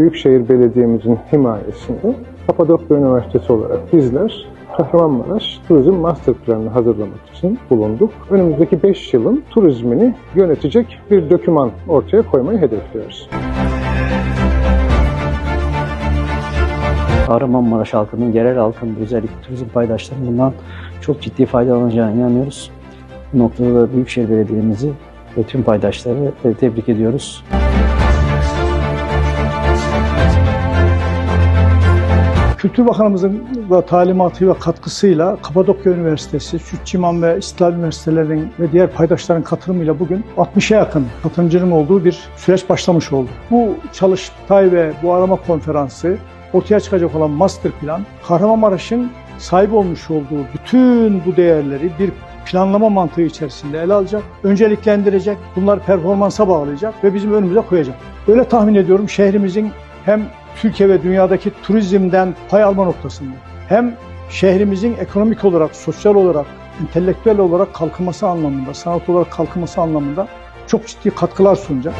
Büyükşehir Belediye'mizin himayesinde Kapadokya Üniversitesi olarak bizler Kahramanmaraş Turizm Master Planı'nı hazırlamak için bulunduk. Önümüzdeki 5 yılın turizmini yönetecek bir doküman ortaya koymayı hedefliyoruz. Kahramanmaraş halkının, yerel halkının, özellikle turizm paydaşlarının bundan çok ciddi faydalanacağına inanıyoruz. Bu noktada da Büyükşehir Belediye'mizi ve tüm paydaşları tebrik ediyoruz. Kültür Bakanımızın da talimatı ve katkısıyla Kapadokya Üniversitesi, Sütçüman ve İstiklal Üniversitelerinin ve diğer paydaşların katılımıyla bugün 60'a yakın katılımcının olduğu bir süreç başlamış oldu. Bu çalıştay ve bu arama konferansı ortaya çıkacak olan master plan, Kahramanmaraş'ın sahip olmuş olduğu bütün bu değerleri bir planlama mantığı içerisinde ele alacak, önceliklendirecek, bunları performansa bağlayacak ve bizim önümüze koyacak. Öyle tahmin ediyorum şehrimizin hem Türkiye ve dünyadaki turizmden pay alma noktasında hem şehrimizin ekonomik olarak, sosyal olarak, entelektüel olarak kalkınması anlamında, sanat olarak kalkınması anlamında çok ciddi katkılar sunacak.